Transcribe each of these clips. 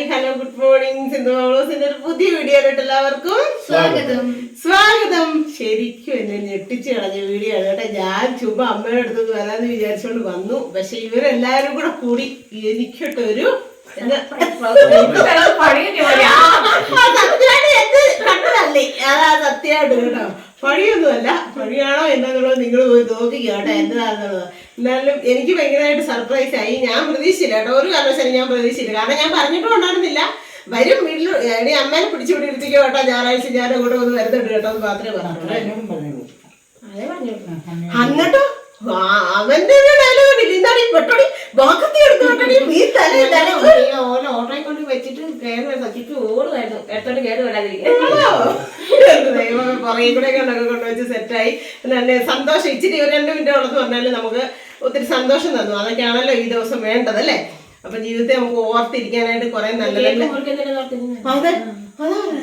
Hi hello good morning Sindhu മാമോസിന്റെ ഒരു പുതിയ video എല്ലാവർക്കും സ്വാഗതം. സ്വാഗതം. ശരിക്കും എന്നെ ഞെട്ടിച്ച് കളഞ്ഞ വീഡിയോ ആണ് കേട്ടോ. ഞാൻ ചുമ്മാ അമ്മയുടെ അടുത്ത് വരാന്ന് വിചാരിച്ചുകൊണ്ട് വന്നു. പക്ഷെ ഇവരെല്ലാരും കൂടെ കൂടി എനിക്കിട്ടൊരു ഒരു സത്യമായിട്ട് കേട്ടോ. പണിയൊന്നുമല്ല. പഴിയാണോ എന്നുള്ളത് നിങ്ങൾ പോയി നോക്കിക്കോ കേട്ടോ. എന്താണെന്നുള്ളത്. എന്നാലും എനിക്ക് ഭയങ്കരമായിട്ട് സർപ്രൈസ് ആയി. ഞാൻ പ്രതീക്ഷിച്ചില്ല കേട്ടോ. ഒരു കാരണവശാലും ഞാൻ പ്രതീക്ഷിച്ചില്ല. കാരണം ഞാൻ പറഞ്ഞിട്ടും ഉണ്ടായിരുന്നില്ല. വരും വീട്ടിൽ എടി അമ്മേനെ പിടിച്ചു പിടിപ്പിടിക്കോ കേട്ടോ. ഞായറാഴ്ച ഞാൻ അങ്ങോട്ട് ഒന്ന് വരുന്നുണ്ട് കേട്ടോ എന്ന് മാത്രമേ എന്നിട്ടോ ആ, അവന്റെ ഡയലോഗ് ഈ പെട്ടോടി ബാക്കത്തി എടുത്ത് പെട്ടോടി നീ തല തല ഓരോ കൊണ്ട് വെച്ചിട്ട് കയറി സച്ചിട്ട് ഓടുമായിരുന്നു എടുത്തോണ്ട് കയറി വരാതിരിക്കും പുറകെ കൂടെ കണ്ടൊക്കെ കൊണ്ടുവച്ച് സെറ്റായി. പിന്നെ സന്തോഷം ഇച്ചിരി ഒരു രണ്ട് മിനിറ്റ് ഉള്ളത് വന്നാലും നമുക്ക് ഒത്തിരി സന്തോഷം തന്നു. അതൊക്കെയാണല്ലോ ഈ ദിവസം വേണ്ടത് അല്ലേ? അപ്പൊ ജീവിതത്തെ നമുക്ക് ഓർത്തിരിക്കാനായിട്ട് കുറെ നല്ലതല്ലേ? അതെ. അതാണ്.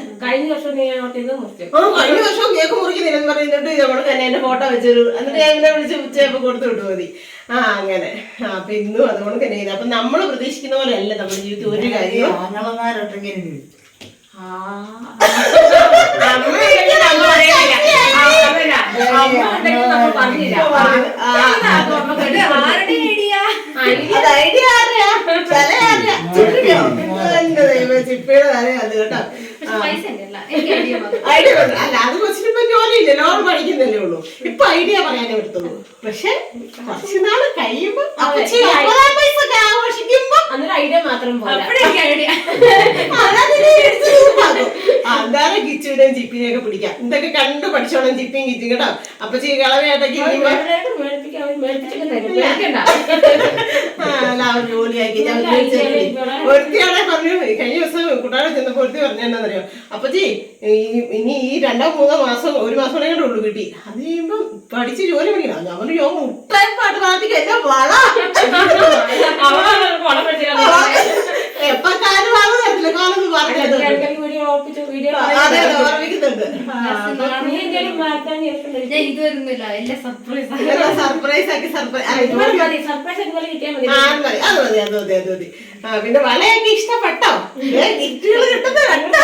കഴിഞ്ഞ വർഷം കേക്ക് മുറിക്കുന്നില്ലെന്ന് പറഞ്ഞിട്ട് നമ്മൾ തന്നെ എന്റെ ഫോട്ടോ വെച്ചൊരു എന്നിട്ട് ഞാൻ ഇങ്ങനെ വിളിച്ച് ഉച്ചയപ്പോ കൊടുത്തു വിട്ടു മതി. ആ അങ്ങനെ. അപ്പൊ ഇന്നും അതുകൊണ്ട് തന്നെ ചെയ്തു. അപ്പൊ നമ്മൾ പ്രതീക്ഷിക്കുന്ന പോലെ അല്ല നമ്മുടെ ജീവിതത്തിൽ ഒരു കാര്യവും. ചിപ്പിയുടെ. കേട്ടോ. ആ. ഐഡിയ. അല്ല അത് കൊച്ചിന് ഇപ്പൊ ജോലിയില്ല ലോൺ പഠിക്കുന്നല്ലേ ഉള്ളൂ. ഇപ്പൊ ഐഡിയ പറയാനേ പറ്റുള്ളൂ പക്ഷെ കുറച്ച് നാൾ കഴിയുമ്പോ അപ്പച്ചി അമ്പതാം പൈസ ആഘോഷിക്കുമ്പോ അന്നൊരു ഐഡിയ മാത്രം എന്തായാലും കിച്ചുവിനെയും ചിപ്പിനെയും ഒക്കെ പിടിക്കാം. ഇതൊക്കെ കണ്ടു പഠിച്ചോളാം ജിപ്പിയും കിച്ചും കേട്ടോ. അപ്പൊ ചീ ഇരിക്കുമ്പോ എല്ലാവരും ജോലിയാക്കി. ഞാൻ ഒരുത്തിയാളെ പറഞ്ഞു കഴിഞ്ഞ ദിവസം കുട്ടാളെ ചെന്നപ്പോ ഒരുത്തി പറഞ്ഞെന്നറിയോ അപ്പച്ചി ഇനി ഈ രണ്ടോ മൂന്നോ മാസം ഒരു മാസം കൂടെ ഉള്ളു കിട്ടി. അത് കഴിയുമ്പം പഠിച്ച് ജോലി പഠിക്കണം ഞാൻ പറഞ്ഞു യോ മുട്ടായി പാട്ട് പ്രാർത്ഥിക്കും എന്റെ വള. തരത്തില്ല പറഞ്ഞത് എല്ലാം സർപ്രൈസ് സർപ്രൈസ് ആക്കി. സർപ്രൈസ് അത് മതി അത് മതി അത് മതി പിന്നെ വളയൊക്കെ ഇഷ്ടപ്പെട്ടോ? ഗിഫ്റ്റുകൾ കിട്ടുന്ന കണ്ടോ?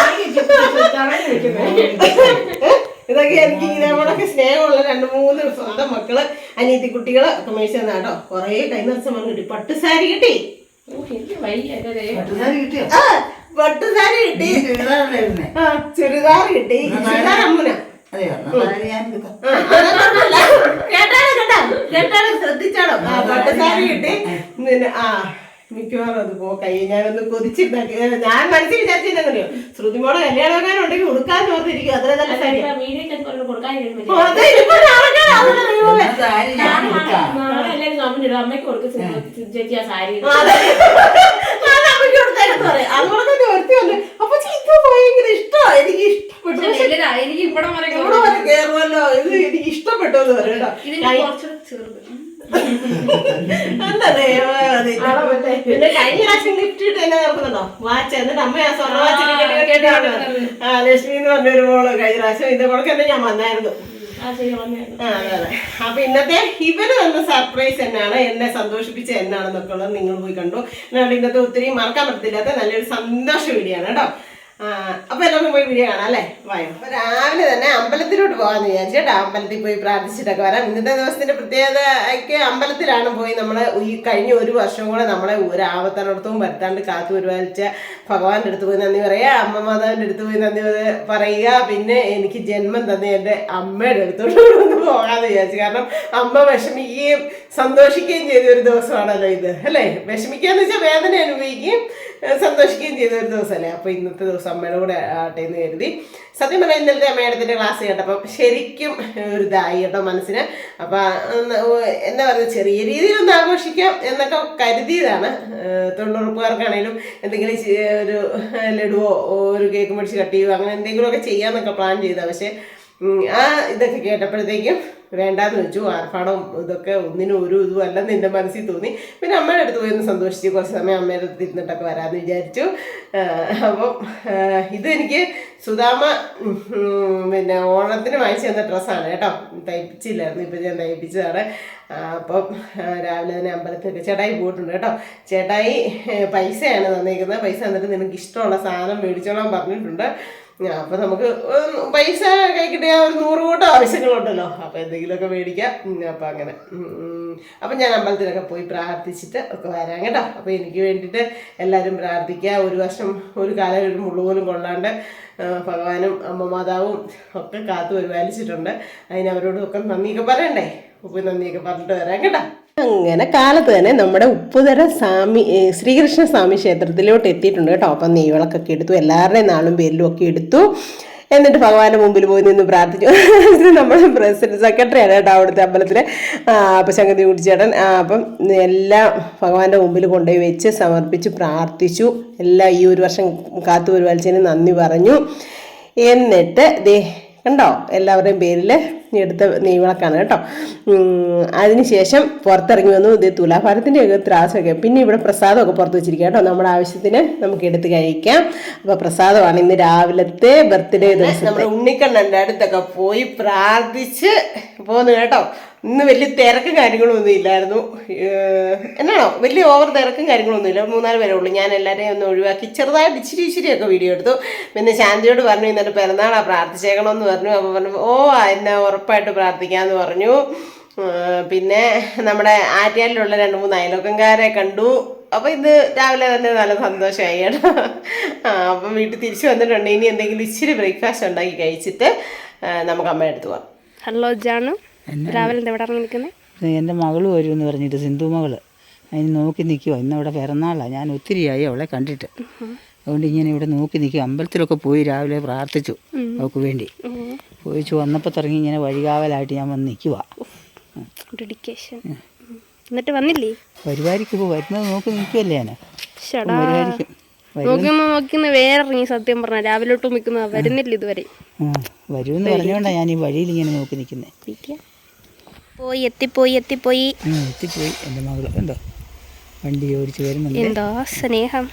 ഇതൊക്കെ എനിക്ക് ഇതേപോലൊക്കെ സ്നേഹമുള്ള രണ്ട് മൂന്ന് സ്വന്തം മക്കൾ അനിയത്തി കുട്ടികൾ ഒക്കെ മേടിച്ചു തന്നാട്ടോ കൊറേ കൈ നിറച്ച കിട്ടി. പട്ട് സാരി കിട്ടി. ഓ, എനിക്ക് വയ്യ എന്റെ ദൈവം. ആ പട്ട് സാരി കിട്ടി ചുരിദാർ കിട്ടി. ചുരിദാർ അമ്മുന. ആ, അതൊന്നും കുഴപ്പമില്ല. കേട്ടാലോ കേട്ടോ? കേട്ടാലോ ശ്രദ്ധിച്ചാലോ? ആ പട്ട് സാരി കിട്ടി. പിന്നെ ആ മിക്കവാറും അത് പോ കൈ ഞാനൊന്ന് കൊതിച്ചിരുന്ന ഞാൻ മനസ്സിൽ വിചാരിച്ചിരുന്നറിയോ ശ്രുതിമോടെ കല്യാണം ഉണ്ടെങ്കിൽ കൊടുക്കാൻ ഓർത്തിരിക്കും അത്ര നല്ല സാരി. അമ്മയ്ക്ക് കൊടുക്കും. ഞാൻ. ഒരുത്തി വന്നു. അപ്പൊ ഭയങ്കര എനിക്ക് ഇഷ്ടപ്പെട്ടോ. എന്ന് എനിക്ക് ഇവിടെ വരെ ചെറുത് വരെ കേറുമല്ലോ. ഇത് എനിക്ക് ഇഷ്ടപ്പെട്ടു എന്ന് പറയും കേട്ടോ ഇതിന് കൈ- കുറച്ചുകൂടെ ചെറുത് എന്താ ദൈവമേ അത്. പിന്നെ കഴിഞ്ഞ പ്രാവശ്യം ഗിഫ്റ്റ് ഇട്ട് എന്നെ നോക്കുന്നുണ്ടോ വാച്ച്. എന്നിട്ട് അമ്മ ആ സ്വർണ വാച്ച് കേട്ടിട്ടാണ് ആ ലക്ഷ്മി എന്ന് പറഞ്ഞൊരു മോൾ കഴിഞ്ഞ പ്രാവശ്യം ഇതേ കണക്ക് ഞാൻ വന്നായിരുന്നു. അപ്പൊ ഇന്നത്തെ ഇവർ തന്ന സർപ്രൈസ് എന്നാണ് എന്നെ സന്തോഷിപ്പിച്ച എന്നാണെന്നൊക്കെ ഉള്ളത് നിങ്ങൾ പോയി കണ്ടു. എന്നാണ് ഇന്നത്തെ ഒത്തിരി മറക്കാൻ പറ്റത്തില്ലാത്ത നല്ലൊരു സന്തോഷ വീഡിയോ ആണ് കേട്ടോ. ആ, അപ്പൊ എല്ലാവർക്കും പോയി വീഡിയോ കാണാം അല്ലേ? വായോ. അപ്പൊ രാവിലെ തന്നെ അമ്പലത്തിലോട്ട് പോകാന്ന് വിചാരിച്ചു കേട്ടോ. അമ്പലത്തിൽ പോയി പ്രാർത്ഥിച്ചിട്ടൊക്കെ വരാം. ഇന്നത്തെ ദിവസത്തിന്റെ പ്രത്യേകതയ്ക്ക് അമ്പലത്തിലാണ് പോയി നമ്മൾ ഈ കഴിഞ്ഞ ഒരു വർഷം കൂടെ നമ്മളെ ഒരു ആപത്തനടത്തവും വരുത്താണ്ട് കാത്തു പരിപാലിച്ച ഭഗവാന്റെ അടുത്ത് പോയി നന്ദി പറയുക അമ്മ മാതാവിന്റെ അടുത്ത് പോയി നന്ദി പറ- പറയുക. പിന്നെ എനിക്ക് ജന്മം തന്നെ എന്റെ അമ്മയുടെ അടുത്തോട്ട് ഒന്ന് പോകാന്ന് വിചാരിച്ചു. കാരണം അമ്മ വിഷമിക്കുകയും സന്തോഷിക്കുകയും ചെയ്ത ഒരു ദിവസമാണല്ലോ ഇത്. അല്ലേ? വിഷമിക്കാന്ന് വെച്ചാൽ വേദന അനുഭവിക്കുകയും സന്തോഷിക്കുകയും ചെയ്ത ഒരു ദിവസമല്ലേ? അപ്പൊ ഇന്നത്തെ ദിവസം അമ്മയുടെ കൂടെ ആട്ടെ എന്ന് കരുതി. സത്യം പറഞ്ഞാൽ ഇന്നലത്തെ അമ്മയുടെ ക്ലാസ് കേട്ടപ്പം ശരിക്കും ഒരു ഇതായി കേട്ടോ മനസ്സിന്. അപ്പം എന്താ പറയുക ചെറിയ രീതിയിലൊന്ന് ആഘോഷിക്കാം എന്നൊക്കെ കരുതിയതാണ്. തൊണ്ണൂറുപ്പുകാർക്കാണേലും എന്തെങ്കിലും ഒരു ലഡുവോ ഒരു കേക്ക് മേടിച്ച് കട്ട് ചെയ്യുവോ അങ്ങനെ എന്തെങ്കിലുമൊക്കെ ചെയ്യാമെന്നൊക്കെ പ്ലാൻ ചെയ്താൽ പക്ഷേ ആ ഇതൊക്കെ കേട്ടപ്പോഴത്തേക്കും വേണ്ടാന്ന് വെച്ചു. ആർഭാടം ഇതൊക്കെ ഒന്നിനും ഒരു ഇതും അല്ലെന്ന് എന്റെ മനസ്സിൽ തോന്നി. പിന്നെ അമ്മയുടെ അടുത്ത് പോയി ഒന്ന് സന്തോഷിച്ച് കുറച്ച് സമയം അമ്മയുടെ അടുത്ത് ഇരുന്നിട്ടൊക്കെ വരാമെന്ന് വിചാരിച്ചു. അപ്പം ആഹ് ഇതെനിക്ക് സുധാമ പിന്നെ ഓണത്തിന് വാങ്ങിച്ചു തന്ന ഡ്രസ്സാണ് കേട്ടോ. തയ്പ്പിച്ചില്ലായിരുന്നു ഇപ്പം ഞാൻ തയ്പ്പിച്ചതാണ്. അപ്പം രാവിലെ തന്നെ അമ്പലത്തിലൊക്കെ ചേട്ടായി പോയിട്ടുണ്ട് കേട്ടോ. ചേട്ടായി പൈസയാണ് തന്നേക്കുന്നത്. പൈസ തന്നിട്ട് നിനക്ക് ഇഷ്ടമുള്ള സാധനം മേടിച്ചോളാൻ പറഞ്ഞിട്ടുണ്ട്. അപ്പം നമുക്ക് പൈസ കൈ കിട്ടിയാൽ ഒരു നൂറ് കൂട്ടം ആവശ്യങ്ങളുണ്ടല്ലോ. അപ്പം എന്തെങ്കിലുമൊക്കെ മേടിക്കാം. അപ്പൊ അങ്ങനെ. അപ്പൊ ഞാൻ അമ്പലത്തിലൊക്കെ പോയി പ്രാർത്ഥിച്ചിട്ട് ഒക്കെ വരാം കേട്ടോ. അപ്പോൾ എനിക്ക് വേണ്ടിയിട്ട് എല്ലാവരും പ്രാർത്ഥിക്കുക. ഒരു വർഷം ഒരു കാലം ഒരു മുള്ളു പോലും കൊള്ളാണ്ട് ഭഗവാനും അമ്മ മാതാവും ഒക്കെ കാത്തു പരിപാലിച്ചിട്ടുണ്ട്. അതിന് അവരോടും ഒക്കെ നന്ദിയൊക്കെ പറയണ്ടേ? ഉപ്പ് നന്ദിയൊക്കെ പറഞ്ഞിട്ട് വരാം കേട്ടോ. അങ്ങനെ കാലത്ത് തന്നെ നമ്മുടെ ഉപ്പുതര സ്വാമി ശ്രീകൃഷ്ണ സ്വാമി ക്ഷേത്രത്തിലോട്ട് എത്തിയിട്ടുണ്ട് കേട്ടോ. അപ്പം നെയ്വിളക്കൊക്കെ എടുത്തു എല്ലാവരുടെയും നാളും പേരിലും ഒക്കെ എടുത്തു. എന്നിട്ട് ഭഗവാന്റെ മുമ്പിൽ പോയി നിന്ന് പ്രാർത്ഥിച്ചു. നമ്മൾ പ്രസിഡന്റ് സെക്രട്ടറി സെക്രട്ടറിയാണ് കേട്ടോ അവിടുത്തെ അമ്പലത്തിൽ അപ്പം ശങ്കതി കുടിച്ചേട്ടൻ അപ്പം എല്ലാം ഭഗവാന്റെ മുമ്പിൽ കൊണ്ടുപോയി വെച്ച് സമർപ്പിച്ച് പ്രാർത്ഥിച്ചു. എല്ലാം ഈ ഒരു വർഷം കാത്തു പരിപാലിച്ചതിന് നന്ദി പറഞ്ഞു. എന്നിട്ട് ദേ കണ്ടോ? എല്ലാവരുടെയും പേരിൽ എടുത്ത നെയ്വിളക്കാണ് കേട്ടോ. അതിനുശേഷം പുറത്തിറങ്ങി വന്നു. ഇത് തുലാഭാരത്തിന്റെ ഒക്കെ ത്രാസമൊക്കെ പിന്നെ ഇവിടെ പ്രസാദമൊക്കെ പുറത്ത് വെച്ചിരിക്കുക കേട്ടോ. നമ്മുടെ ആവശ്യത്തിന് നമുക്ക് എടുത്ത് കഴിക്കാം. അപ്പോൾ പ്രസാദമാണ് ഇന്ന് രാവിലത്തെ ബർത്ത്ഡേ ദിവസം നമ്മുടെ ഉണ്ണിക്കണ്ണന്റെ അടുത്തൊക്കെ പോയി പ്രാർത്ഥിച്ച് പോന്നു കേട്ടോ. ഇന്ന് വലിയ തിരക്കും കാര്യങ്ങളും ഒന്നും ഇല്ലായിരുന്നു എന്നാണോ? വലിയ ഓവർ തിരക്കും കാര്യങ്ങളൊന്നും ഇല്ല. മൂന്നാൽ പേരേ ഉള്ളൂ. ഞാൻ എല്ലാവരെയും ഒന്ന് ഒഴിവാക്കി. ചെറുതായിട്ട് ഇച്ചിരി ഇച്ചിരിയൊക്കെ വീഡിയോ എടുത്തു. പിന്നെ ശാന്തിയോട് പറഞ്ഞു ഇന്നലെ പിറന്നാളാണ് പ്രാർത്ഥിച്ചേക്കണമെന്ന് പറഞ്ഞു. അപ്പോൾ പറഞ്ഞു ഓ എന്നെ ഉറപ്പായിട്ട് പ്രാർത്ഥിക്കാമെന്ന് പറഞ്ഞു. പിന്നെ നമ്മുടെ ആറ്റിയാലിലുള്ള രണ്ട് മൂന്ന് അയലോക്കംകാരെ കണ്ടു. അപ്പോൾ ഇന്ന് രാവിലെ തന്നെ നല്ല സന്തോഷമായി കേട്ടോ. ആ അപ്പം വീട്ടിൽ തിരിച്ചു വന്നിട്ടുണ്ട്. ഇനി എന്തെങ്കിലും ഇച്ചിരി ബ്രേക്ക്ഫാസ്റ്റ് ഉണ്ടാക്കി കഴിച്ചിട്ട് നമുക്ക് അമ്മയുടെ അടുത്ത് പോവാം. ഹലോ ജാണു. രാവിലെ എന്താ ഇവിടെ ഇറങ്ങി നിൽക്കുന്നത് എന്റെ മകൾ വരുമെന്ന് പറഞ്ഞിട്ട് സിന്ധു മകൾ. അതിന് നോക്കി നിൽക്കുമോ ഇന്ന് അവിടെ പിറന്നാളാണ് ഞാൻ ഒത്തിരിയായി അവളെ കണ്ടിട്ട്. അതുകൊണ്ട് ഇങ്ങനെ ഇവിടെ നോക്കി നിൽക്കും അമ്പലത്തിലൊക്കെ പോയി രാവിലെ പ്രാർത്ഥിച്ചു അവൾക്ക് വേണ്ടി. പോയിച്ചു വന്നപ്പോൾ തുടങ്ങി ഇങ്ങനെ വഴികാവലായിട്ട് ഞാൻ വന്ന് നിൽക്കുക ഡെഡിക്കേഷൻ എന്നിട്ട് വന്നില്ലേ? പരിപാടിക്ക് ഇപ്പോൾ വരുന്നത് നോക്കി നിൽക്കുമല്ലേ ഞാൻ. പരിപാടിക്ക് നോക്കുന്ന നോക്കുന്ന വേറെ ഇറങ്ങി സത്യം പറഞ്ഞ രാവിലെ തൊട്ട് നിൽക്കുന്ന വരുന്നില്ല ഇതുവരെ. വരുമെന്ന് പറഞ്ഞുകൊണ്ടാണ് ഞാൻ ഈ വഴിയിൽ ഇങ്ങനെ നോക്കി നിൽക്കുന്നത്. പോയി എത്തിപ്പോയി എത്തിപ്പോയി. എത്തിപ്പോയി. എന്റെ മകൾ എന്താ വണ്ടി ഓടിച്ചു വരുന്നുണ്ട്. എന്താ സ്നേഹം.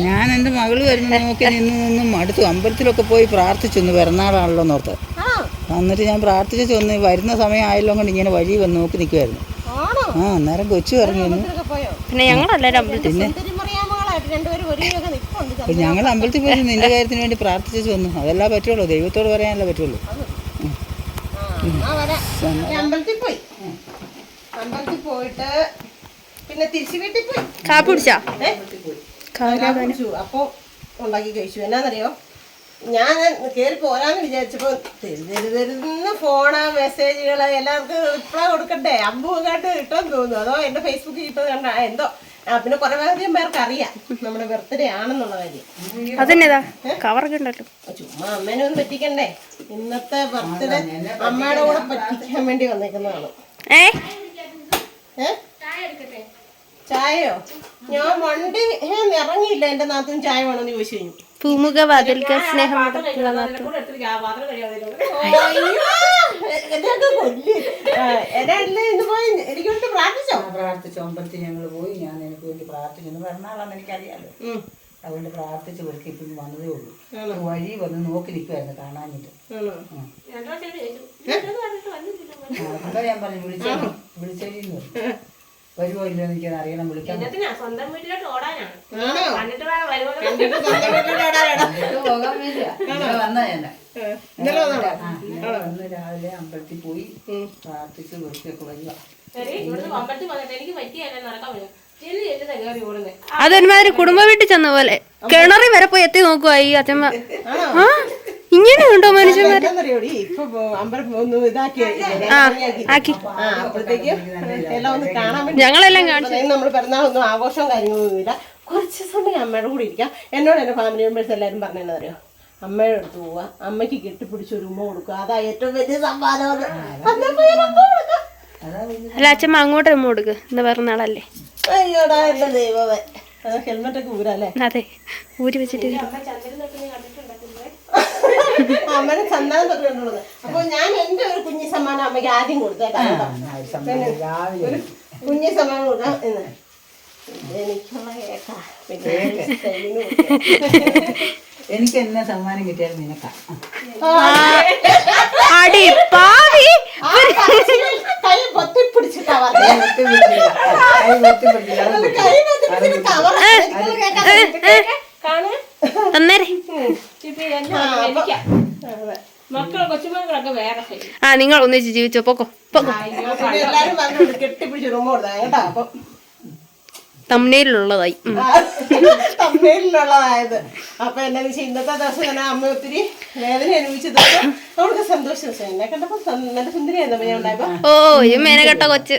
ഞാൻ എന്റെ മകൾ വരുന്ന നോക്കി നിന്ന് നിന്നും അടുത്തു അമ്പലത്തിലൊക്കെ പോയി പ്രാർത്ഥിച്ചു ഒന്ന് പിറന്നാളാണല്ലോ എന്നോർത്ത് എന്നിട്ട് ഞാൻ പ്രാർത്ഥിച്ചു ചെന്ന് വരുന്ന സമയമായല്ലോ കൊണ്ട് ഇങ്ങനെ വഴി വന്ന് നോക്കി നിൽക്കുമായിരുന്നു ആ അന്നേരം കൊച്ചു പറഞ്ഞു വന്നു പിന്നെ ഞങ്ങൾ അമ്പലത്തിൽ പോയി നിന്റെ കാര്യത്തിന് വേണ്ടി പ്രാർത്ഥിച്ചു വന്നു. അതെല്ലാം പറ്റുള്ളൂ. ദൈവത്തോട് പറയാനല്ലേ പറ്റുള്ളൂ. ഞാൻ അമ്പലത്തിൽ പോയി. അമ്പലത്തിൽ പോയിട്ട് പിന്നെ തിരിച്ചു വീട്ടിൽ പോയി. കാപ്പി കുടിച്ചാ? ഏ? കാപ്പി കുടിച്ചു അപ്പോൾ ഉണ്ടാക്കി കഴിച്ചു. എന്നാന്നറിയോ? ഞാൻ കയറി പോരാന്ന് വിചാരിച്ചപ്പോ തെരുതെരുതെരുന്ന ഫോണ് മെസ്സേജുകൾ എല്ലാവർക്കും റിപ്ലൈ കൊടുക്കണ്ടേ? അമ്പൂക്കാട്ട് കിട്ടുമെന്ന് തോന്നുന്നു. അതോ എന്റെ ഫേസ്ബുക്കിൽ ഇട്ടത് കണ്ട? എന്തോ? പിന്നെ കുറെ അധികം പേർക്ക് അറിയാം നമ്മുടെ ബർത്ത്ഡേ ആണെന്നുള്ള കാര്യം. അതെന്നേതാ? കവറൊക്കെ ഉണ്ടല്ലോ. ചുമ്മാ അമ്മേനെ ഒന്ന് പറ്റിക്കണ്ടേ? ഇന്നത്തെ ബർത്ത്ഡേ അമ്മയുടെ കൂടെ പറ്റിക്കാൻ വേണ്ടി വന്നേക്കുന്നതാണ്. ഏ? ഏ? ചായയോ? ഞാൻ വണ്ടി ഇറങ്ങിയില്ല. എന്റെ നാത്തും ചായ വേണമെന്ന് ചോദിച്ചു കഴിഞ്ഞു. പൂമുഖ വാതിൽക്ക സ്നേഹം എനിക്ക് വേണ്ടി പ്രാർത്ഥിച്ചോ? പ്രാർത്ഥിച്ചു. അമ്പലത്തിൽ ഞങ്ങൾ പോയി. ഞാൻ എനിക്ക് വേണ്ടി പ്രാർത്ഥിച്ചു. എന്ന് പിറന്നാളാന്ന് എനിക്കറിയാലോ. അതുകൊണ്ട് പ്രാർത്ഥിച്ച് വെറുതെ ഇപ്പം വന്നതേ ഉള്ളൂ. വഴി വന്ന് നോക്കി നിൽക്കുമായിരുന്നു കാണാനിട്ട്? അതാ ഞാൻ പറഞ്ഞു വിളിച്ചു പറഞ്ഞു. വരുമോ ഇല്ലയോ എന്ന് എനിക്കത് അറിയണം വിളിക്കാൻ ആണോ? കണ്ടിട്ട് സ്വന്തം വീട്ടിലോട്ട് ഓടാനാണോ? വന്നാ ഞാൻ ഏ, ഇന്നലെ വന്നോളോ ഞങ്ങൾ വന്ന് രാവിലെ അമ്പലത്തിൽ പോയി പ്രാർത്ഥിച്ച് വൃത്തിയൊക്കെ വരിക അതൊരുമാതിരി കുടുംബ വീട്ടിൽ ചെന്ന പോലെ. കിണറി വരെ പോയി എത്തി നോക്കുവാ ഈ അച്ഛമ്മ. ആ? ഇങ്ങനെയുണ്ടോ മനുഷ്യന്മാര്? ഞങ്ങളെല്ലാം കാണിച്ചു. നമ്മൾ പിറന്നാളൊന്നും ആഘോഷവും കാര്യങ്ങളൊന്നുമില്ല കുറച്ച് സമയം അമ്മയുടെ കൂടെ ഇരിക്കാം. എന്നോട് എന്റെ ഫാമിലി മെമ്പേഴ്സ് എല്ലാവരും പറഞ്ഞതെന്നറിയോ അമ്മയുടെ അടുത്ത് പോവുക അമ്മയ്ക്ക് കെട്ടിപ്പിടിച്ച് ഒരു ഉമ്മ കൊടുക്കുക അതാ ഏറ്റവും വലിയ സംവാദം. അല്ല അച്ഛമ്മ അങ്ങോട്ട് ഉമ്മ കൊടുക്ക്. എന്താ പിറന്നാളല്ലേ? അയ്യോടാ എന്റെ ദൈവമേ. ഹെൽമെറ്റ് ഒക്കെ ഊരല്ലേ അതെ. ഊരി വെച്ചിട്ട് സന്താനം തൊട്ട് കണ്ടുള്ളത് അപ്പൊ ഞാൻ എന്റെ ഒരു കുഞ്ഞി സമ്മാനം അമ്മയ്ക്ക് ആദ്യം കൊടുത്തേക്കാം കേട്ടോ. ഒരു കുഞ്ഞു സമ്മാനം കൊടുക്കാം എന്ന് എനിക്കുള്ള കേക്കാ പിന്നെ സ്റ്റൈലിന് എനിക്ക് എന്നെ സമ്മാനം കിട്ടിയാൽ നിനക്കാ അടി പാവി ആ കൈ പൊത്തിപ്പിടിച്ചിട്ടാ പറഞ്ഞത്. ഒത്തിപ്പിടിച്ചില്ല. കൈ അത്. കൈ പൊത്തിപ്പിടിച്ചിട്ട് cover ആ. എനിക്കുള്ള കേക്കാ തന്നിട്ട് കാണാൻ തന്നേരെ ഇപ്പൊ എന്നെ എനിക്കാ മക്കൾ കൊച്ചുമക്കളൊക്കെ വേറെ ചെയ്യും ആ നിങ്ങൾ ഒന്നിച്ച് ജീവിച്ചോ പൊക്കോ പൊക്കോ. തമ്മനയിലുള്ളതായി ഉം. തമ്മയിലുള്ളതായത് അപ്പൊ എന്താന്ന് വെച്ചാൽ ഇന്നത്തെ ദിവസം ഞാൻ അമ്മ ഒത്തിരി വേദന അനുഭവിച്ചത് അവൾക്ക് സന്തോഷം എന്നെ കണ്ടപ്പോ നല്ല സുന്ദരിയായിരുന്നു ഞാൻ ഉണ്ടായപ്പോ. ഓ ഈ മേനകെട്ട കൊച്ച്.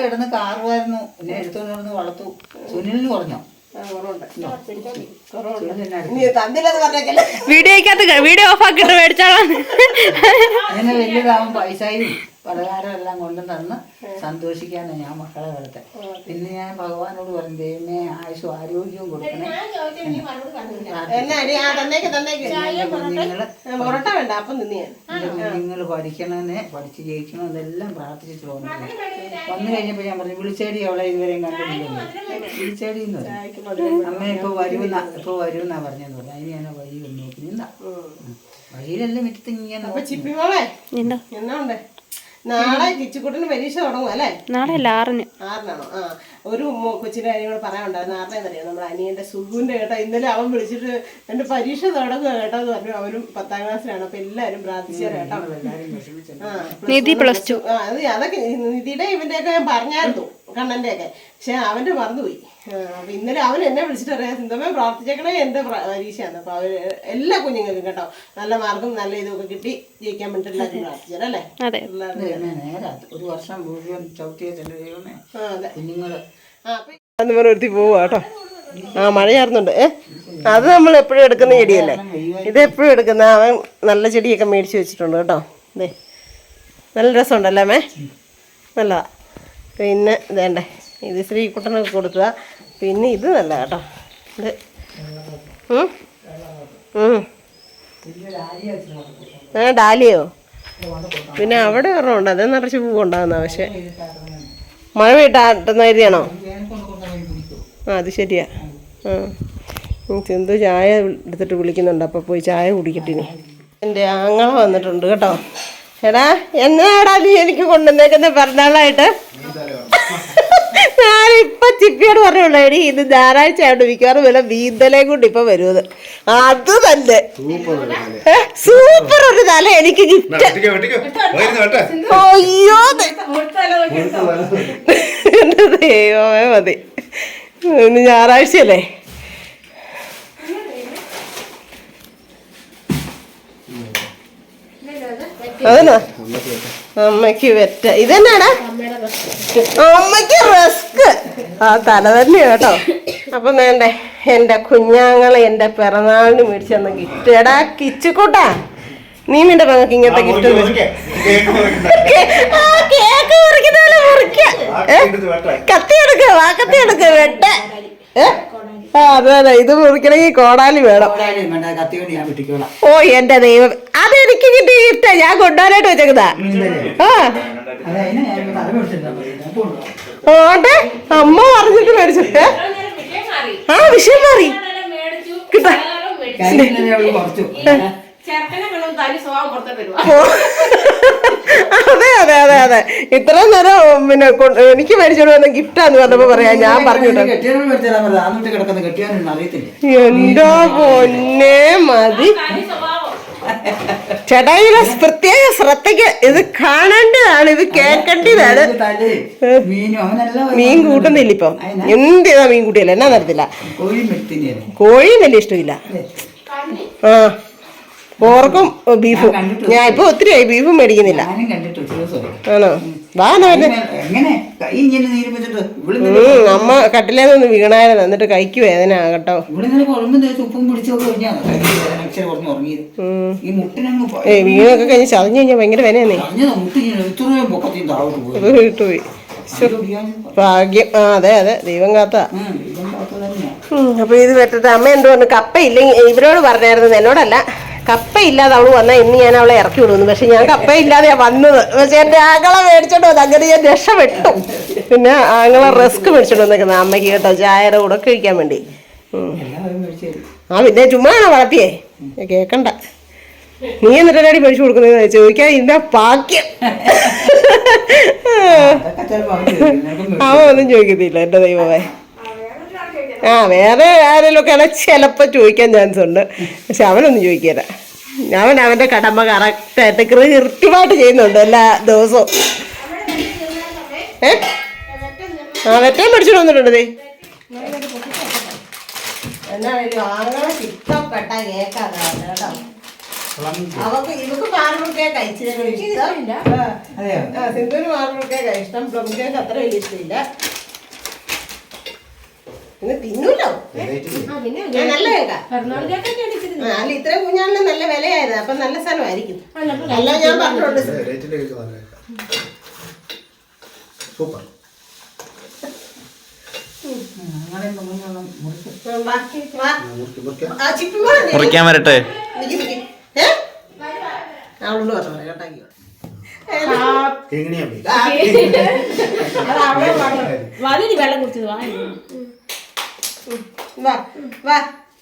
കിടന്ന് കാറുമായിരുന്നു എന്നെ എടുത്തോണ്ട് വളർത്തു. സുനിലിന് പറഞ്ഞോ വീഡിയോക്കകത്ത് വീഡിയോ ഓഫ് ആക്കിട്ട് മേടിച്ചാളാണ് പൈസയും. പലഹാരം എല്ലാം കൊണ്ടു തന്ന് സന്തോഷിക്കാനാണ് ഞാൻ മക്കളെ വളർത്തെ പിന്നെ ഞാൻ ഭഗവാനോട് പറഞ്ഞു ദൈവമേ ആയുസും ആരോഗ്യവും കൊടുക്കണേ. നിങ്ങൾ പഠിക്കണേ പഠിച്ച് ജയിക്കണം എന്നെല്ലാം പ്രാർത്ഥിച്ചിട്ട് തോന്നുന്നു വന്നു കഴിഞ്ഞപ്പോൾ ഞാൻ പറഞ്ഞു വിളിച്ചേടി അവളെ ഇതുവരെയും കണ്ടിട്ടില്ലല്ലോ വിളിച്ചേടി എന്ന് പറഞ്ഞു. അമ്മ ഇപ്പോൾ വരുമെന്ന ഇപ്പോൾ വരുമെന്നാ പറഞ്ഞെന്ന് പറഞ്ഞു. അതിന് ഞാൻ വഴി നോക്കി നിന്നാ. വഴിയിലെല്ലാം മുറ്റത്ത് ഇങ്ങനെ നാളെ കിച്ചുകൂട്ടിന് പരീക്ഷ തുടങ്ങും അല്ലേ? നാളെ അല്ല ആറിന്. ആറിനാണോ? ആ. ഒരു കൊച്ചിന്റെ കൊച്ചിന്റെ കാര്യങ്ങൾ പറയാനുണ്ടായിരുന്നു. ആരുടെ അറിയാം നമ്മുടെ അനിയന്റെ സുഖുവിന്റെ കേട്ടോ ഇന്നലെ അവൻ വിളിച്ചിട്ട് എന്റെ പരീക്ഷ തുടങ്ങുക കേട്ടോ എന്ന് പറഞ്ഞു. അവരും പത്താം ക്ലാസ്സിലാണ്. അപ്പൊ എല്ലാവരും പ്രാർത്ഥിച്ചാൽ കേട്ടോ. നിധി. ആ, അത് അതൊക്കെ നിധിയുടെ ഇവന്റെയൊക്കെ ഒക്കെ ഞാൻ പറഞ്ഞായിരുന്നു കണ്ണന്റെ ഒക്കെ പക്ഷെ അവന്റെ മറന്നുപോയി. അപ്പം ഇന്നലെ അവൻ എന്നെ വിളിച്ചിട്ട് പറയാം സിന്ധമേ പ്രാർത്ഥിച്ചേക്കണേ എന്റെ പ്ര- പരീക്ഷയാണ്. അപ്പൊ അവർ എല്ലാ കുഞ്ഞുങ്ങൾക്കും കേട്ടോ നല്ല മാർക്കും നല്ല ഇതൊക്കെ കിട്ടി ജയിക്കാൻ വേണ്ടി എല്ലാവരും പ്രാർത്ഥിച്ചാലേ അതെ. എല്ലാവരും ഒരു വർഷം മുഴുവൻ ചവിട്ടിയ ചെല്ലു ദൈവമേ. ആ അതെ കുഞ്ഞുങ്ങൾ അന്ന് പോവാ കേട്ടോ. ആ മഴ ചേർന്നുണ്ട് ഏ? അത് നമ്മൾ എപ്പോഴും എടുക്കുന്ന ചെടിയല്ലേ? ഇത് എപ്പോഴും എടുക്കുന്ന അവൻ നല്ല ചെടിയൊക്കെ മേടിച്ച് വെച്ചിട്ടുണ്ട് കേട്ടോ. ഇതേ നല്ല രസമുണ്ടല്ലേ മേ നല്ലതാ പിന്നെ ഇതേണ്ടേ ഇത് ശ്രീകുട്ടനൊക്കെ കൊടുത്തതാ. പിന്നെ ഇത് നല്ല കേട്ടോ. ഇത്. ആ ഡാലിയോ? പിന്നെ അവിടെ ഒരെണ്ണം ഉണ്ട്. അത് നിറച്ച് പക്ഷേ. മഴ വീട്ടാട്ടുന്ന എഴുതിയാണോ ആ അത് ശരിയാ. ആ. ഉം, ചായ എടുത്തിട്ട് വിളിക്കുന്നുണ്ട്. അപ്പോൾ പോയി ചായ കുടിക്കട്ടിനി എന്റെ ആങ്ങള വന്നിട്ടുണ്ട് കേട്ടോ. എടാ എന്നാടാ നീ എനിക്ക് കൊണ്ടുവന്നേക്കുന്ന? പിറന്നാളായിട്ട്. ഞാനിപ്പൊ ചിപ്പിയോട് പറഞ്ഞുള്ളൂ എടി ഇന്ന് ഞായറാഴ്ച ആയിട്ട് മിക്കവാറും വില വീന്തലേ കൊണ്ട് ഇപ്പൊ വരുന്നത് അത് തന്നെ. സൂപ്പർ ഒരു തല. എനിക്ക് ഗിഫ്റ്റ് അയ്യോ ദൈവമേ മതി. ഇന്ന് ഞായറാഴ്ചയല്ലേ? അതിനാ അമ്മയ്ക്ക് വെറ്റ. ഇതെന്നാടാ? അമ്മയ്ക്ക് റസ്ക്. ആ തല തന്നെ കേട്ടോ. അപ്പൊ വേണ്ടേ എന്റെ കുഞ്ഞാങ്ങളെ എന്റെ പിറന്നാളിന് മേടിച്ചു തന്ന ഗിഫ്റ്റ്. എടാ കിച്ചുകൂട്ടാ നീ നിന്റെ പങ്ങക്ക് ഇങ്ങനത്തെ ഗിഫ്റ്റ് കേക്ക് മുറിക്കുന്നപോലെ മുറിക്കാം. കത്തി എടുക്ക വാ കത്തി എടുക്ക. വെട്ട. ഏ? ആ അതെ അതെ ഇത് മുറിക്കണമെങ്കിൽ കോടാലി വേണം. ഓ എന്റെ ദൈവം അതെനിക്ക് കിട്ടിയ ഗിഫ്റ്റാ ഞാൻ കൊണ്ടുപോകാനായിട്ട് വെച്ചേക്കുന്ന ആ. അതെ ഓട്ടെ അമ്മ പറഞ്ഞിട്ട് മേടിച്ചു. ആ വിഷയം മാറി. കിട്ടാ അതെ അതെ അതെ അതെ. ഇത്രയും നേരം പിന്നെ എനിക്ക് മേടിച്ചോണ്ട് വന്ന ഗിഫ്റ്റാന്ന് പറഞ്ഞപ്പോ പറയാ ഞാൻ പറഞ്ഞു എന്തോ പൊന്നെ മതി. ചേട്ടായിയുടെ പ്രത്യേക ശ്രദ്ധയ്ക്ക് ഇത് കാണേണ്ടതാണ് ഇത് കേൾക്കേണ്ടതാണ്. മീൻ കൂട്ടുന്നില്ല ഇപ്പൊ. എന്ത് ചെയ്താ മീൻ കൂട്ടിയല്ല? എന്നാ തരത്തില്ല കോഴി കോഴിയും വലിയ ഇഷ്ടമില്ല. ആ. പോർക്കും ബീഫും. ഞാൻ ഇപ്പൊ ഒത്തിരി ആയി ബീഫും മേടിക്കുന്നില്ല. ആണോ? വാ അമ്മ കട്ടിലേന്ന് വീണായിരുന്നു. എന്നിട്ട് കൈക്ക് വേദന ആകട്ടോ. ഏ വീണൊക്കെ കഴിഞ്ഞ് ചതഞ്ഞു കഴിഞ്ഞാൽ ഭയങ്കര വിട്ടുപോയി ഭാഗ്യം. ആ അതെ അതെ. ദൈവം കാത്ത. അപ്പൊ ഇത് പറ്റത്തെ അമ്മ എന്തോ കപ്പ ഇല്ലെങ്കിൽ ഇവരോട് പറഞ്ഞായിരുന്നു എന്നോടല്ല. കപ്പ ഇല്ലാതെ അവൾ വന്നാൽ ഇന്ന് ഞാൻ അവളെ ഇറക്കി വിടുന്നു പക്ഷെ ഞാൻ കപ്പ ഇല്ലാതെയാ വന്നത്. പക്ഷെ എന്റെ ആങ്ങളെ മേടിച്ചോണ്ട് വന്നു അങ്ങനെ ഞാൻ രക്ഷപ്പെട്ടു. പിന്നെ ആങ്ങളെ റിസ്ക് മേടിച്ചോണ്ട് വന്നേക്കുന്നത് അമ്മയ്ക്ക് കേട്ടോ ചായയുടെ കൂടെ കഴിക്കാൻ വേണ്ടി. ആ പിന്നെ ചുമ്മാ ആണോ വളർത്തിയേ? കേക്കണ്ട. നീ എന്നിട്ടടി മേടിച്ചു കൊടുക്കുന്നത് ചോദിക്കാൻ ഇതിന്റെ പാക്യം അവൻ ഒന്നും ചോദിക്കത്തില്ല എന്റെ ദൈവമേ. ആ വേറെ ആരെങ്കിലും ഒക്കെ ആണെങ്കിൽ ചിലപ്പോൾ ചോദിക്കാൻ ചാൻസ് ഉണ്ട്. പക്ഷെ അവനൊന്നും ചോദിക്കില്ല അവൻ അവന്റെ കടമ കറക്റ്റായിട്ട് കൃത്യമായിട്ട് ചെയ്യുന്നുണ്ട് എല്ലാ ദിവസവും. ഏ? ആ വെറ്റയും പിടിച്ചു വന്നിട്ടുണ്ട് ദേ. എന്നാണേലും ആങ്ങളെ ഇഷ്ടപ്പെട്ട കേക്കാണ് കേട്ടോ. അവക്ക് ഇവക്ക് മാർബിൾ കേക്ക് ഇച്ചിരി അതെയോ? ആ സിന്ധുവിന് മാർബിൾ കേക്ക് ഇഷ്ടം. പ്ലം കേക്ക് അത്ര വലിയ ഇഷ്ടമില്ല. പിന്നെ തിന്നൂലോ അല്ല ഇത്രയും കുഞ്ഞാളിന് നല്ല വിലയായിരുന്നു അപ്പൊ നല്ല സ്ഥലമായിരിക്കും. അല്ല ഞാൻ പറഞ്ഞോണ്ട്. സൂപ്പർ. മുറിക്കാൻ വരട്ടെ? അവളോട് പറഞ്ഞു കേട്ടാക്കി എങ്ങനെയാ പോയി അത് അവിടെ വലിയ വെള്ളം കുടിച്ചത് വാ. വാ വാ.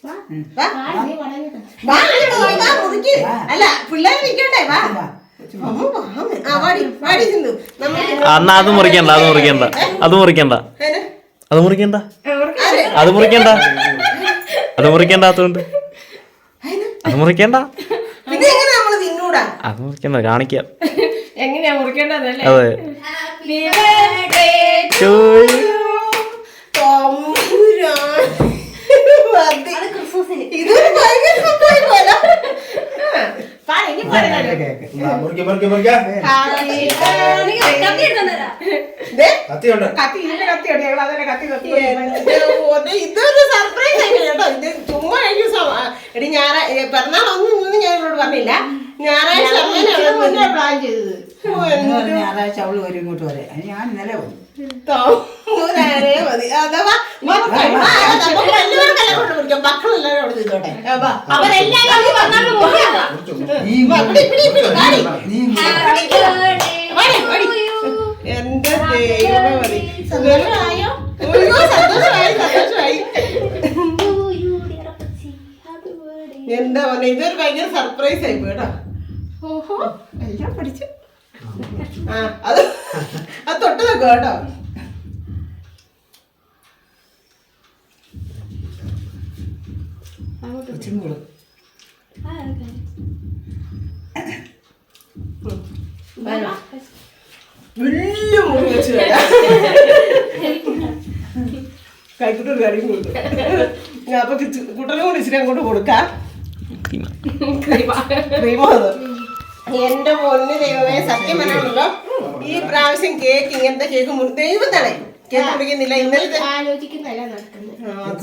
വാ. വാ, നീ പറയുന്നത് വാ, വാ, വാ, അല്ല പിള്ളേർ നിൽക്കട്ടെ വാ. അമ്മ, വാ, ആ, വാടി വാടി സിന്ധു നമ്മൾ എന്നാ അത് മുറിക്കണ്ട അത് മുറിക്കണ്ട. അത് മുറിക്കണ്ട. അത് മുറിക്കണ്ട. അത് മുറിക്കണ്ട. അത് മുറിക്കണ്ടാത്തോണ്ട്? അത് മുറിക്കണ്ട. അത് മുറിക്കണ്ട കാണിക്കാം. എങ്ങനെയാ മുറിക്കേണ്ടതല്ലേ അതെ To you. തമ്പുരാൻ. മതി. ഇതൊരു ഭയങ്കര സംഭവമായി പോലെ. നല്ല കേക്ക് എന്നാ, മുറിക്ക് മുറിക്ക് മുറിക്കാം ദേ, കത്തിയുണ്ട് കത്തി ഇതിന്റെ കത്തി ഉണ്ട് ഞങ്ങൾ ഇതൊരു സർപ്രൈസ് ആയിരുന്നു കേട്ടോ. ഇത് ചുമ്മാ എനിക്ക് സ- എടി പിറന്നാൾ ഒന്നും ഞാൻ ഇവരോട് പറഞ്ഞില്ല. ഞായറാഴ്ച പ്ലാൻ ചെയ്തത്. ഞായറാഴ്ച അവൾ വരും ഇങ്ങോട്ട് വരെ. ഞാൻ ഇന്നലെ വന്നു. എന്റെ സന്തോഷമായോ സന്തോഷമായി? സന്തോഷമായി എന്താ പറഞ്ഞ ഇതൊരു ഭയങ്കര സർപ്രൈസ് ആയി പോയി കേട്ടോ. ഓഹോ എല്ലാം പഠിച്ചു. അത് അത് തൊട്ട് നോക്കുക കേട്ടോ. ചിങ്ങോളൂ വലിയ മുറി വെച്ച് തരാം. കൈക്കുട്ടൊരു കറിയും അപ്പൊ കുട്ടനും കൂടി ഇച്ചിരി അങ്ങോട്ട് കൊടുക്കാം. ക്രീമാ. അത് എന്റെ പൊന്ന് ദൈവമേ സത്യം പറയാണല്ലോ ഈ പ്രാവശ്യം കേക്ക് ഇങ്ങനത്തെ കേക്ക് ദൈവം തന്നെ കേക്ക് മുറിക്കുന്നില്ല. ഇന്നലത്തെ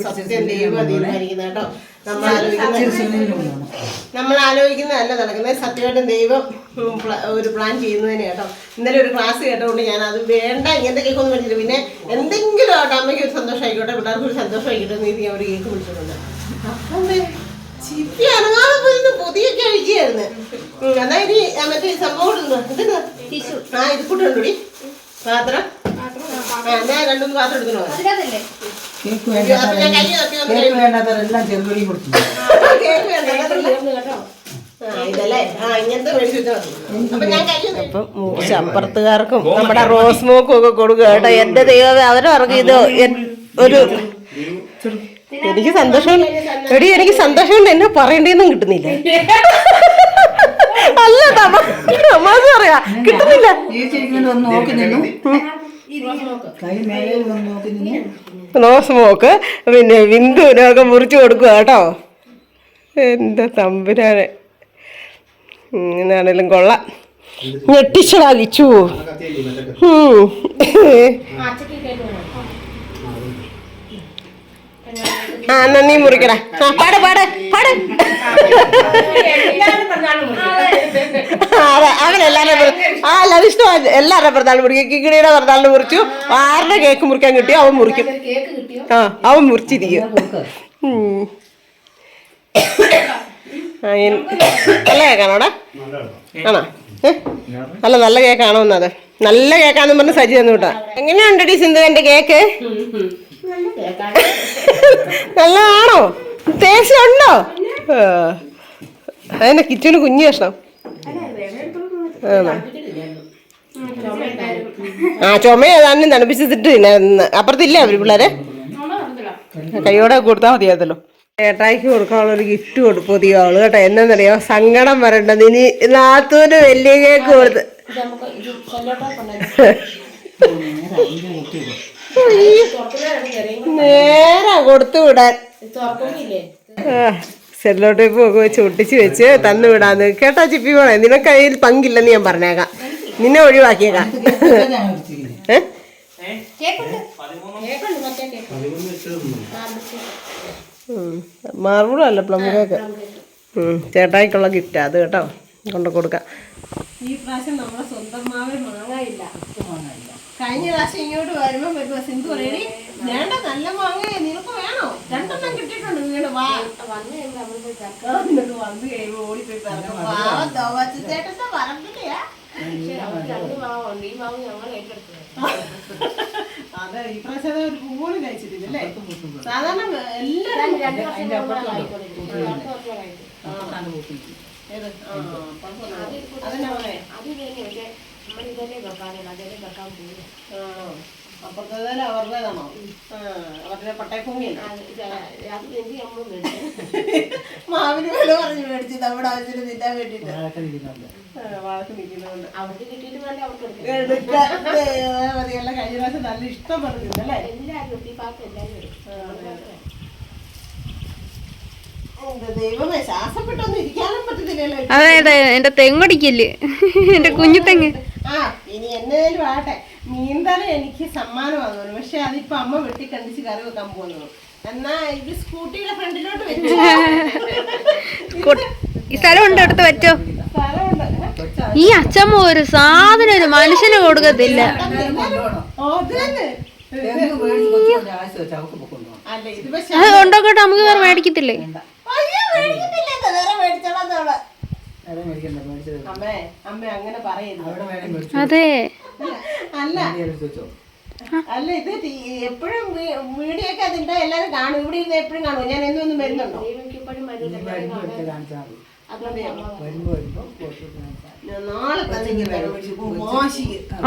സത്യം ദൈവം തീരുമാനിക്കുന്ന കേട്ടോ. നമ്മൾ ആലോചിക്കുന്ന നമ്മൾ ആലോചിക്കുന്നതല്ല നടക്കുന്നത്. സത്യമായിട്ടും ദൈവം ഒരു പ്ലാൻ ചെയ്യുന്നതിന് കേട്ടോ. ഇന്നലെ ഒരു ക്ലാസ് കേട്ടതുകൊണ്ട് ഞാൻ അത് വേണ്ട ഇങ്ങനത്തെ കേക്ക് ഒന്നും പഠിച്ചില്ല പിന്നെ എന്തെങ്കിലും ആവട്ടെ അമ്മയ്ക്ക് ഒരു സന്തോഷമായിക്കോട്ടെ പിള്ളേർക്ക് ഒരു സന്തോഷമായിക്കോട്ടെ എന്ന് ഞാൻ ഒരു കേക്ക് വിളിച്ചിട്ടുണ്ട് അപ്പം ചിപ്പി അനങ്ങാതെ പോയിരുന്നു പൊതിയൊക്കെ അഴിക്കുകയായിരുന്നു എന്നാ ഇനി മറ്റേ ഈ സംഭവം ഇതെന്താ ആ ഇത് കൂട്ടുണ്ടോടി പാത്രം? രണ്ടൊന്ന് പാത്രം എടുക്കണോ കേക്ക് വേണ്ടാത്തവരെല്ലാം ചെറുപടി കൊടുത്തു വേണ്ട അപ്പൊ അപ്പുറത്തുകാർക്കും നമ്മുടെ റോസ് മോക്കും ഒക്കെ കൊടുക്കുക കേട്ടോ. എന്റെ ദൈവമേ അവരവർക്ക് ഇത് ഒരു എനിക്ക് സന്തോഷം എടി എനിക്ക് സന്തോഷം കൊണ്ട് എന്നെ പറയണ്ടേന്നും കിട്ടുന്നില്ല. അല്ല തമാശ പറയാ. കിട്ടുന്നില്ല. ജീവിച്ചിരിക്കുന്നത് ഒന്ന് നോക്കി നിന്നു. കൈ മേലെ ഒന്ന് നോക്കി നിന്നു. റോസ് മോക്ക് പിന്നെ ബിന്ദുവിനൊക്കെ മുറിച്ചു കൊടുക്കുക കേട്ടോ. എന്താ തമ്പുരാനെ. ഇങ്ങനെയാണേലും കൊള്ളാം. ഞെട്ടിച്ചടാ ലിച്ചു കത്തിയല്ലേ മറ്റേ കത്തി. ഉം. അച്ചക്ക് കേക്ക് വേണം ആ എന്നാ നീ മുറിക്കടാ. ആ പാട് പാട് പാട്. അതെ അവരെല്ലാരും ആ എല്ലാവരും ഇഷ്ടമാണ് എല്ലാവരുടെ പിറന്നാൾ മുറിക്കും കിക്കിടിയുടെ പിറന്നാളിന് മുറിച്ചു. ആരുടെ കേക്ക് മുറിക്കാൻ കിട്ടിയോ? അവൻ മുറിക്കും. ആ അവൻ മുറിച്ചിരിക്കും. നല്ല കേക്കാണോടാ? ആണോ? അല്ല നല്ല കേക്കാണോ എന്നത് നല്ല കേക്കാന്ന് പറഞ്ഞ് സജി തന്നു കേട്ടാ. എങ്ങനെയുണ്ടടി സിന്ധു എന്റെ കേക്ക്? നല്ലതാണോ? ടേസ്റ്റ് ഉണ്ടോ കിച്ചണ് അതിന്റെ കിച്ചന് കുഞ്ഞു കഷ്ണം. ആ ചുമ ഏതാണ്ടും തണുപ്പിച്ചിട്ട് അപ്പുറത്തില്ല അവർ പിള്ളേരെ? കൈയോടെ കൊടുത്താൽ മതിയാത്തല്ലോ ചേട്ടായിക്ക് കൊടുക്കാനുള്ള ഒരു ഗിഫ്റ്റ് കൊടുക്കും പുതിയ ആൾ കേട്ടോ. എന്നറിയോ സങ്കടം വരണ്ടത്. ഇനി നാത്തൂന് വലിയ കേക്ക് കൊടുത്ത് കൊല്ലോട്ടാ കൊടുത്തു വിടാൻ. സെല്ലോ ടേപ്പ് ഒക്കെ വെച്ച് ഒട്ടിച്ച് വെച്ച് തന്നു വിടാന്ന്. കേട്ടാ ചിപ്പി പോണേ നിനക്ക് അതിൽ പങ്കില്ലെന്ന് ഞാൻ പറഞ്ഞേക്കാം. നിന്നെ ഒഴിവാക്കിയേക്കാം. മാർബിളല്ല ഉം. മാർബിളും അല്ല പ്ലം കേക്ക്. ചേട്ടായിക്കുള്ള ഗിഫ്റ്റാ അത് കേട്ടോ കൊണ്ട് കൊടുക്കാം. ഈ പ്രാവശ്യം നമ്മളെ സ്വന്തം മാവിൽ മാങ്ങയില്ല. കഴിഞ്ഞ പ്രാവശ്യം ഇങ്ങോട്ട് വരുമ്പോ വരുമ്പോ സിന്ധു പറയണി വേണ്ട നല്ല മാങ്ങ നിനക്ക് വേണോ? രണ്ടെണ്ണം കിട്ടിയിട്ടുണ്ട് വീട്. വാ. നിനക്ക് വന്ന് കഴിയുമ്പോ ഓടിപ്പോയി ചേട്ടന്റെ പറമ്പിലെയാ ഈ മാവ് ഞങ്ങൾ ഏറ്റെടുത്തു അതെ ഈ പ്രാവശ്യം ഒരു പൂവോളും കഴിച്ചിട്ടില്ലേ സാധാരണ എല്ലാരും രണ്ട് പറഞ്ഞേ നമ്മൾ ഇതല്ലേ വെക്കാനുള്ളൂ അതല്ലേ വെക്കാൻ പോകും ആണോ അപ്പുറത്തേതായാലും അവരുടേതാണോ അവരുടെ പട്ടയഭൂമിയാണ് അത് നമ്മൾ മാവിന് വില പറഞ്ഞ് മേടിച്ച് നമ്മുടെ ആവശ്യത്തിന് തിന്നാൻ വേണ്ടിട്ട് വാഴക്ക് നിൽക്കുന്നുണ്ട് അവർക്ക് കിട്ടിയിട്ട് വേണ്ട അവർക്ക് എടുക്കാം. കഴിഞ്ഞ പ്രാവശ്യം നല്ല ഇഷ്ടം തിന്നല്ലേ എല്ലാവരും ഈ പാക്ക് എല്ലാവരും ദൈവമേ ശ്വാസപ്പെട്ടൊന്നും ഇരിക്കാനും പറ്റത്തില്ലല്ലോ. അതെ എന്റെ തെങ്ങൊടിക്കൽ എന്റെ കുഞ്ഞു തെങ്ങ്. ആ ഇനി എന്നേലും ആട്ടെ നീന്തല എനിക്ക് സമ്മാനം തോന്നുന്നു പക്ഷെ അതിപ്പോ അമ്മ വെട്ടി കണ്ടിച്ച് കറി വെക്കാൻ പോകുന്നു എന്നാ ഇത് സ്കൂട്ടിയുടെ ഫ്രണ്ടിലോട്ട് വെച്ചു. ഈ സ്ഥലം ഉണ്ട് എടുത്ത് വെച്ചോ. ഈ അച്ഛമ്മ ഒരു സാധനം ഒരു മനുഷ്യന് കൊടുക്കത്തില്ല. അത് കൊണ്ടോക്കോട്ടെ നമുക്ക് വേറെ മേടിക്കത്തില്ലേ. വേറെ മേടിച്ചോളാം അതെ അല്ല. അല്ല ഇത് എപ്പോഴും വീഡിയോ ഒക്കെ അതിന്റെ എല്ലാരും കാണും. ഇവിടെ ഇരുന്ന് എപ്പോഴും കാണും. ഞാൻ എന്നും ഒന്നും വരുന്നുണ്ടോ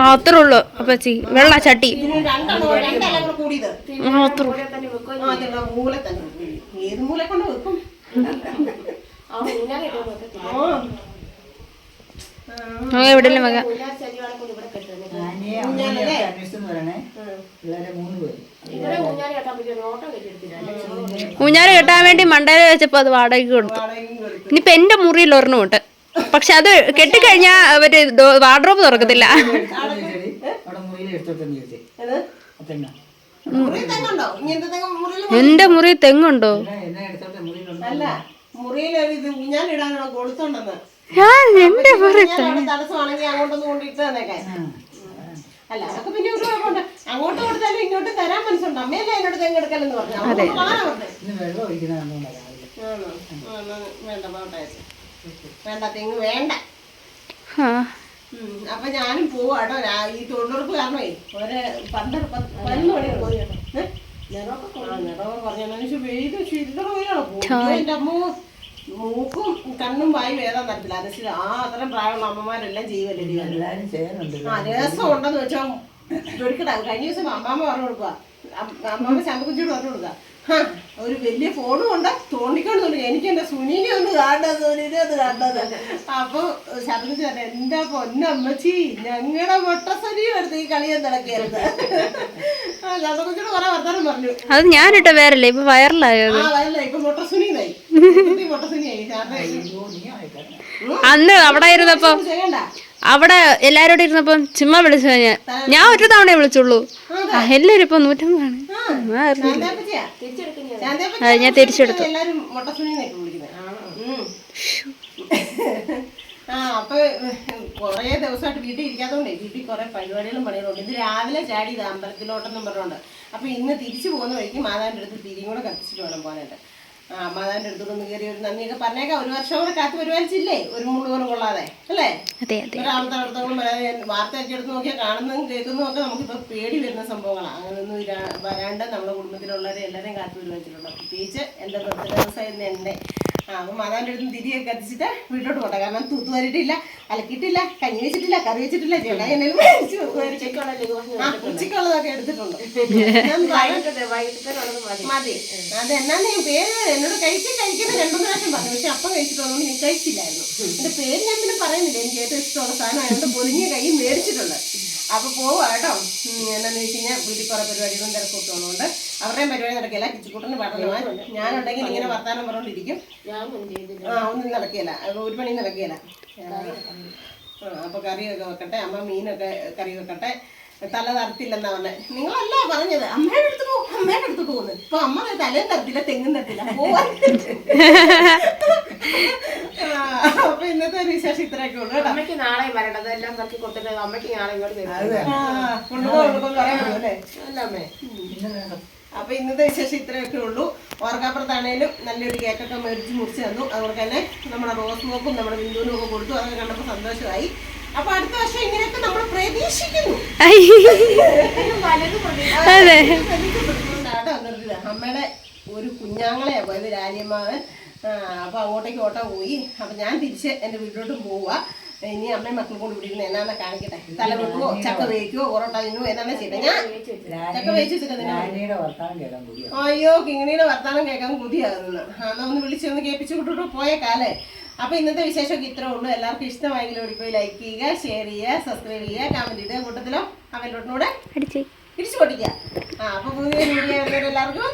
അത്രേ ഉള്ളു. അപ്പച്ചി വെള്ള ചട്ടി. കൂടിയത്. മൂല തന്നെ ഏത് മൂല കൊണ്ട് വെക്കും? ആ മക ഊഞ്ഞാൽ കെട്ടാൻ വേണ്ടി മണ്ടേല വെച്ചപ്പോ അത് വാടകയ്ക്ക് കൊടുത്തു. ഇനിയിപ്പൊ എന്റെ മുറിയിൽ ഒരെണ്ണമുണ്ട് പക്ഷെ അത് കെട്ടിക്കഴിഞ്ഞാ അവർ വാർഡ്രോബ് തുറക്കത്തില്ല. ഏത്? മുറി തെങ്ങുണ്ടോ? ഇങ്ങനത്തെ തെങ്ങ് മുറിയിൽ എന്റെ മുറി തെങ്ങുണ്ടോ? അല്ല. മുറിയിൽ ഒരു ഞാൻ ഊഞ്ഞാലിടാനുള്ള കൊടുത്തോണ്ടെന്ന് ഞാൻ എന്റെ അവിടെ തടസ്സമാണെങ്കിൽ അങ്ങോട്ടൊന്ന് കൊണ്ടിട്ട് തന്നേക്കാൻ അല്ല അതൊക്കെ പിന്നെ ഒരു കുഴപ്പമുണ്ട് അങ്ങോട്ട് കൊടുത്താലും ഇങ്ങോട്ട് തരാൻ മനസ്സുണ്ട്. അമ്മയല്ലേ എന്നോട് തെങ്ങ് എടുക്കലെന്ന് പറഞ്ഞു? വേണ്ട പോട്ടെ വേണ്ട തെങ്ങ് വേണ്ട. അപ്പൊ ഞാനും പോവാട്ടോ ഈ തൊഴിലുറപ്പ് കാരണമേ ഒരു പന്ത്രണ്ട് പതിനൊന്ന് മണിയാണ് പോയി നിറമൊക്കെ പറഞ്ഞ മനുഷ്യ വെയിൽ ചില്ലറ വെയിലാണ്. പോകും എന്റെ അമ്മ. മൂക്കും കണ്ണും വായും ഏതാ തരത്തില്ല അത് ശരി. ആ അത്രയും പ്രായമുള്ള അമ്മമാരെല്ലാം ചെയ്യുമല്ലേ എല്ലാവരും കാര്യം. ആ രസം ഉണ്ടെന്ന് വെച്ചാൽ കഴിഞ്ഞ ദിവസം അമ്മാമ്മ പറഞ്ഞു കൊടുക്കുക അമ്മാമ്മ ശമ്പക്കുച്ചിയോട് പറഞ്ഞു കൊടുക്കുക ഒരു വലിയ ഫോണും ഉണ്ട്. തോണ്ടിക്കൊണ്ട് തോന്നി. എനിക്ക് എന്റെ സുനീനെ ഒന്ന് കാണുന്നത് സുനീനെ ഒന്ന് കാണുന്നത് അപ്പൊ ശബ്ദിച്ചു ചേട്ടൻ എന്റെ പൊന്നമ്മച്ചി ഞങ്ങളുടെ മൊട്ടസനിയും എടുത്ത് ഈ കളി നടക്കരുത് ആ ശബ്ദക്കുച്ചിയോട് കുറെ വർത്താനം പറഞ്ഞു. അത് ഞാനിട്ട പേരല്ലേ ഇപ്പൊ വൈറലായത് ഇപ്പൊ മൊട്ടസുനിയായി. അന്ന് അവിടെ ഇരുന്നപ്പോ അവിടെ എല്ലാരോടും ഇരുന്നപ്പം ചുമ്മാ വിളിച്ചു ഞാൻ ഞാൻ ഒരു തവണയെ വിളിച്ചുള്ളൂ. എല്ലാരും ഇപ്പൊ നൂറ്റമ്പതാണ്. ഞാൻ തിരിച്ചെടുത്തു. ആ അപ്പൊ കൊറേ ദിവസമായിട്ട് വീട്ടിൽ ഇരിക്കാത്തോണ്ടേ വീട്ടിൽ കുറെ പരിപാടികളും പണികളുണ്ട്. ഇത് രാവിലെ ചാടി ഇത് അമ്പലത്തിലോട്ടെന്നും പറഞ്ഞുകൊണ്ട് അപ്പൊ ഇന്ന് തിരിച്ചു പോകുന്ന വഴിക്ക് മാതാവിന്റെ അടുത്ത് തിരിയും കൂടെ കത്തിച്ചിട്ട് വേണം പോകാനായിട്ട്. ആ അടുത്തൊന്ന് കയറി ഒരു നന്ദിയൊക്കെ പറഞ്ഞേക്കാം. ഒരു വർഷം കൂടെ കാത്തു പരിപാലിച്ചില്ലേ? ഒരു പോലും കൊള്ളാതെ അല്ലേ? ഒരാളത്തെ അടുത്തോളം വാർത്തയൊക്കെ എടുത്ത് നോക്കിയാൽ കാണുന്നതും കേൾക്കുന്നതും ഒക്കെ നമുക്കിപ്പോൾ പേടി വരുന്ന സംഭവങ്ങളാണ് അങ്ങനെയൊന്നും ഇരാ- വരാണ്ട് നമ്മുടെ കുടുംബത്തിലുള്ളവരെ എല്ലാവരെയും കാത്തു വരുവാച്ചിട്ടുണ്ട് പ്രത്യേകിച്ച് എന്റെ ബർത്ത്ഡേ ദിവസമായിരുന്നു എന്റെ ആ അപ്പം മാതാവിന്റെ അടുത്ത് തിരിയൊക്കെ കത്തിച്ചിട്ട് വീട്ടിലോട്ട് പോട്ടെ. കാരണം തൂത്തു വരിട്ടില്ല അലക്കിയിട്ടില്ല കഞ്ഞി വെച്ചിട്ടില്ല കറി വെച്ചിട്ടില്ല ചേട്ടാ എന്നെങ്കിലും മേടിച്ച് വെക്കുമായിരിക്കും. ആ ഉച്ചക്കുള്ളതൊക്കെ എടുത്തിട്ടുണ്ട്. മതി. അത് എന്നാന്ന് ഞാൻ പേര് എന്നോട് കഴിക്കാൻ കഴിക്കുന്ന രണ്ടു പ്രാവശ്യം പറഞ്ഞു. പക്ഷെ അപ്പം കഴിച്ചിട്ടൊന്നും ഞാൻ കഴിച്ചില്ലായിരുന്നു. എന്റെ പേര് ഞാൻ പിന്നെ പറയുന്നില്ല. എനിക്ക് ഏറ്റവും ഇഷ്ടമുള്ള സാധനം ആയതുകൊണ്ട് പൊതിഞ്ഞ കൈ മേടിച്ചിട്ടുണ്ട്. അപ്പൊ പോവാ കേട്ടോ. എന്താണെന്ന് വെച്ച് കഴിഞ്ഞാൽ വീട്ടിൽ കുറെ പരിപാടികളും തിരക്കൊക്കെ ഉള്ളതുകൊണ്ട് അവരുടെയും പരിപാടി നടക്കില്ല. കിച്ചുകൂട്ടന് പഠനമാണ് ഞാനുണ്ടെങ്കിൽ ഇങ്ങനെ വർത്താനം പറഞ്ഞുകൊണ്ടിരിക്കും ആ ഒന്നും നടക്കില്ല. ഒരു പണിയും നടക്കില്ല. ആ അപ്പൊ കറിയൊക്കെ വെക്കട്ടെ. അമ്മ മീനൊക്കെ കറി വെക്കട്ടെ. തല തരത്തില്ലെന്നാ പറഞ്ഞത് നിങ്ങളല്ല പറഞ്ഞത്. അമ്മയുടെ അടുത്ത് പോകും അമ്മയുടെ അടുത്ത് പോകുന്നു. ഇപ്പൊ അമ്മ തലയും തരത്തില്ല തെങ്ങും തരത്തില്ല. അപ്പൊ ഇന്നത്തെ ഒരു വിശേഷം ഇത്രയൊക്കെ ഉള്ളു അമ്മയ്ക്ക് നാളെ വരേണ്ടത് എല്ലാം തട്ടി കൊടുത്തിട്ട് അമ്മയ്ക്ക് നാളെ ഇങ്ങോട്ട് അല്ല? അമ്മേ. അപ്പൊ ഇന്നത്തെ വിശേഷം ഇത്രയൊക്കെ ഉള്ളൂ. ഓർക്കാപ്പുറത്താണേലും നല്ലൊരു കേക്കൊക്കെ മേടിച്ച് മുറിച്ച് തന്നു. അതുപോലെ തന്നെ നമ്മുടെ റോസ് മോക്കും നമ്മുടെ ബിന്ദുവിനും ഒക്കെ കൊടുത്തു. അതൊക്കെ കണ്ടപ്പോൾ സന്തോഷമായി. അപ്പൊ അടുത്ത വർഷം ഇങ്ങനെയൊക്കെ നമ്മൾ പ്രതീക്ഷിക്കുന്നു. ഐ, ആ, അതെ. അമ്മയുടെ ഒരു കുഞ്ഞാങ്ങളെ പോയത് രാജ്യമാവൻ അപ്പൊ അങ്ങോട്ടേക്ക് ഓട്ടം പോയി. അപ്പൊ ഞാൻ തിരിച്ച് എന്റെ വീട്ടിലോട്ടും പോവുക ഇനി അമ്മയും മക്കളും കൊണ്ട് ഇവിടെ എന്നാന്ന എന്നാന്ന് കാണിക്കട്ടെ? തല വെക്കുവോ ചക്ക വേവിക്കുവോ പൊറോട്ട തിന്നുവോ എന്നാണ് ചെയ്യട്ടെ ഞാൻ ചക്ക വേവിച്ച് വെച്ചിട്ട് രാണിയുടെ വർത്താനം കേൾക്കാൻ കൂടിയോ അയ്യോ കിങ്ങിണിയുടെ വർത്താനം കേൾക്കാൻ കൊതിയാകുന്നു. എന്നാ ഒന്ന് വിളിച്ചൊന്ന് കേൾപ്പിച്ചു വിട്ടിട്ട് പോയ കാലേ അപ്പൊ ഇന്നത്തെ വിശേഷമൊക്കെ ഇത്രേ ഉള്ളൂ. എല്ലാവർക്കും ഇഷ്ടമായെങ്കിൽ ഓടിപ്പോയി ലൈക്ക് ചെയ്യുക ഷെയർ ചെയ്യുക സബ്സ്ക്രൈബ് ചെയ്യുക കമന്റ് ചെയ്യുക കൂട്ടത്തിലോ അവലോട്ടിനൂടെ അടിച്ച്. തിരിച്ചു പൊട്ടിക്കുക ആ അപ്പൊ പുതിയ വീഡിയോ എല്ലാവർക്കും